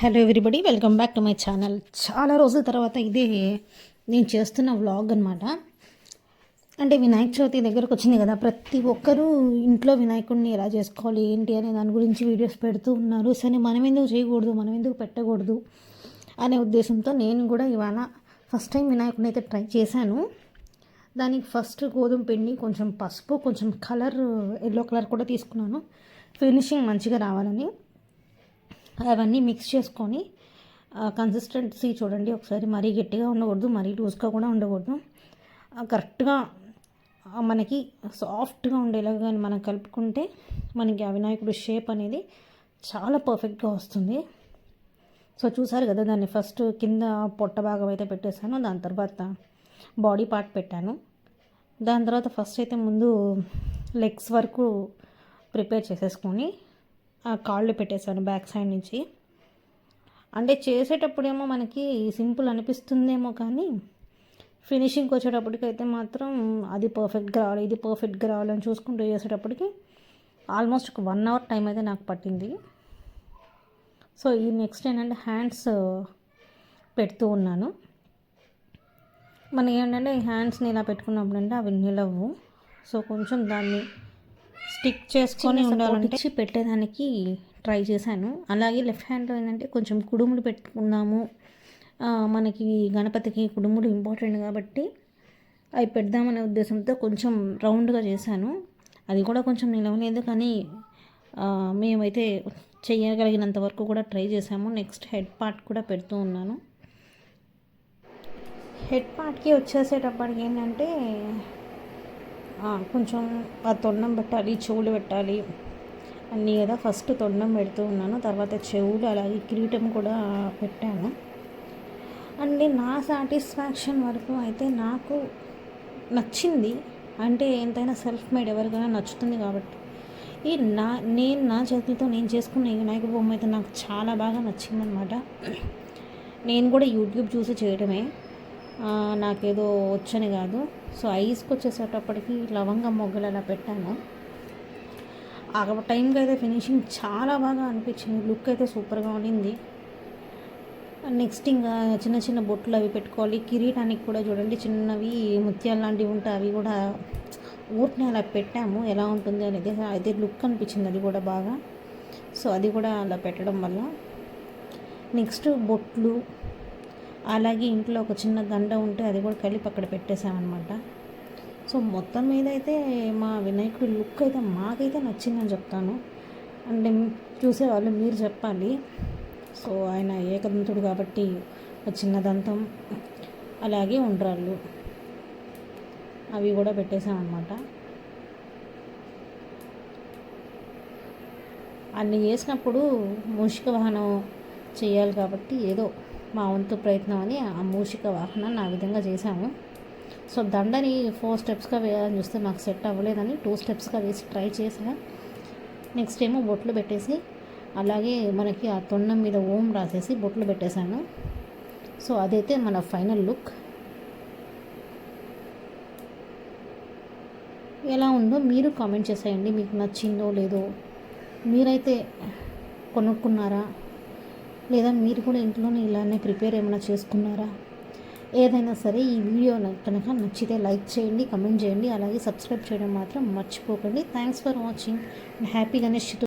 Hello everybody welcome back to my channel చాలా రోజుల తర్వాత ఇదే నేను చేస్తున్న వ్లాగ్ అనమాట అంటే వినాయక చవితి దగ్గరకు వచ్చింది కదా ప్రతి ఒక్కరూ ఇంట్లో వినాయకుడిని ఎలా చేసుకోవాలి ఏంటి అనే దాని గురించి వీడియోస్ పెడుతూ ఉన్నారు. సరే మనం ఎందుకు చేయకూడదు మనం ఎందుకు పెట్టకూడదు అనే ఉద్దేశంతో నేను కూడా ఇవాళ ఫస్ట్ టైం వినాయకుడిని అయితే ట్రై చేశాను. దానికి ఫస్ట్ గోధుమ పిండి కొంచెం పసుపు కొంచెం కలర్ ఎల్లో కలర్ కూడా తీసుకున్నాను. ఫినిషింగ్ మంచిగా రావాలని. అవన్నీ మిక్స్ చేసుకొని కన్సిస్టెన్సీ చూడండి ఒకసారి మరీ గట్టిగా ఉండకూడదు మరీ లూజ్గా కూడా ఉండకూడదు. కరెక్ట్గా మనకి సాఫ్ట్గా ఉండేలాగా కానీ మనం కలుపుకుంటే మనకి ఆ వినాయకుడు షేప్ అనేది చాలా పర్ఫెక్ట్గా వస్తుంది. సో చూసారు కదా దాన్ని ఫస్ట్ కింద పొట్ట భాగం అయితే పెట్టేశాను దాని తర్వాత బాడీ పార్ట్ పెట్టాను. దాని తర్వాత ఫస్ట్ అయితే ముందు లెగ్స్ వరకు ప్రిపేర్ చేసేసుకొని కాళ్ళు పెట్టేశాను బ్యాక్ సైడ్ నుంచి. అంటే చేసేటప్పుడేమో మనకి సింపుల్ అనిపిస్తుందేమో కానీ ఫినిషింగ్కి వచ్చేటప్పటికైతే మాత్రం అది పర్ఫెక్ట్గా రావాలి ఇది పర్ఫెక్ట్గా రావాలని చూసుకుంటూ చేసేటప్పటికి ఆల్మోస్ట్ ఒక వన్ అవర్ టైం అయితే నాకు పట్టింది. సో ఈ నెక్స్ట్ ఏంటంటే హ్యాండ్స్ పెడుతూ ఉన్నాను. మనకి ఏంటంటే హ్యాండ్స్ని ఇలా పెట్టుకున్నప్పుడు అంటే అవి నిలవు. సో కొంచెం దాన్ని స్టిక్ చేసుకొని ఉండాలంటే పెట్టేదానికి ట్రై చేశాను. అలాగే లెఫ్ట్ హ్యాండ్లో ఏంటంటే కొంచెం కుడుములు పెట్టుకున్నాము మనకి గణపతికి కుడుములు ఇంపార్టెంట్ కాబట్టి అవి పెడదామనే ఉద్దేశంతో కొంచెం రౌండ్గా చేశాను. అది కూడా కొంచెం నిలవలేదు కానీ మేమైతే చేయగలిగినంత వరకు కూడా ట్రై చేసాము నెక్స్ట్ హెడ్ పార్ట్ కూడా పెడుతూ ఉన్నాను. హెడ్ పార్ట్కి వచ్చేసేటప్పటికి ఏంటంటే కొంచెం ఆ తొండం పెట్టాలి చెవులు పెట్టాలి. అన్నీ కదా ఫస్ట్ తొండం పెడుతూ ఉన్నాను. తర్వాత చెవులు అలాగే కిరీటం కూడా పెట్టాను. అండ్ నా సాటిస్ఫాక్షన్ వరకు అయితే నాకు నచ్చింది. అంటే ఎంతైనా సెల్ఫ్ మేడ్ ఎవరికైనా నచ్చుతుంది కాబట్టి. ఈ నా నేను నా చేతులతో నేను చేసుకున్న ఈ వినాయక బొమ్మ అయితే నాకు చాలా బాగా నచ్చిందనమాట నేను కూడా యూట్యూబ్ చూసి చేయడమే. నాకేదో వచ్చని కాదు. సో ఐస్కి వచ్చేసేటప్పటికి లవంగం మొగ్గలు అలా పెట్టాను. ఆ టైంకి అయితే ఫినిషింగ్ చాలా బాగా అనిపించింది. లుక్ అయితే సూపర్గా ఉండింది. నెక్స్ట్ ఇంకా చిన్న చిన్న బొట్లు అవి పెట్టుకోవాలి. కిరీటానికి కూడా చూడండి చిన్నవి ముత్యాలు లాంటివి ఉంటాయి అవి కూడా ఊరిని అలా పెట్టాము. ఎలా ఉంటుంది అనేది అయితే లుక్ అనిపించింది అది కూడా బాగా. సో అది కూడా అలా పెట్టడం వల్ల. నెక్స్ట్ బొట్లు అలాగే ఇంట్లో ఒక చిన్న దండ ఉంటే అది కూడా కలిపి అక్కడ పెట్టేశామన్నమాట. సో మొత్తం మీద అయితే మా వినాయకుడి లుక్ అయితే మాకైతే నచ్చిందని చెప్తాను. అంటే చూసేవాళ్ళు మీరు చెప్పాలి. సో ఆయన ఏకదంతుడు కాబట్టి ఒక చిన్న దంతం అలాగే ఉండ్రాళ్ళు అవి కూడా పెట్టేశామన్నమాట. అన్ని చేసినప్పుడు మూషిక వాహనం చేయాలి కాబట్టి ఏదో మా వంతు ప్రయత్నం అని ఆ మూషిక వాహనాన్ని ఆ విధంగా చేశాము. సో దండని ఫోర్ స్టెప్స్గా వేయాలని చూస్తే మాకు సెట్ అవ్వలేదని టూ స్టెప్స్గా వేసి ట్రై చేసా నెక్స్ట్ ఏమో బొట్లు పెట్టేసి అలాగే మనకి ఆ తొండం మీద ఓం రాసేసి బొట్లు పెట్టేశాను. సో అదైతే మన ఫైనల్ లుక్ ఎలా ఉందో మీరు కామెంట్ చేసేయండి. మీకు నచ్చిందో లేదో. మీరైతే కొనుక్కున్నారా? లేదా మీరు కూడా ఇంట్లోనే ఇలానే ప్రిపేర్ ఏమైనా చేసుకున్నారా? ఏదైనా సరే ఈ వీడియో కనుక నచ్చితే లైక్ చేయండి కమెంట్ చేయండి అలాగే సబ్స్క్రైబ్ చేయడం మాత్రం మర్చిపోకండి. Thanks for watching. Happy Ganesh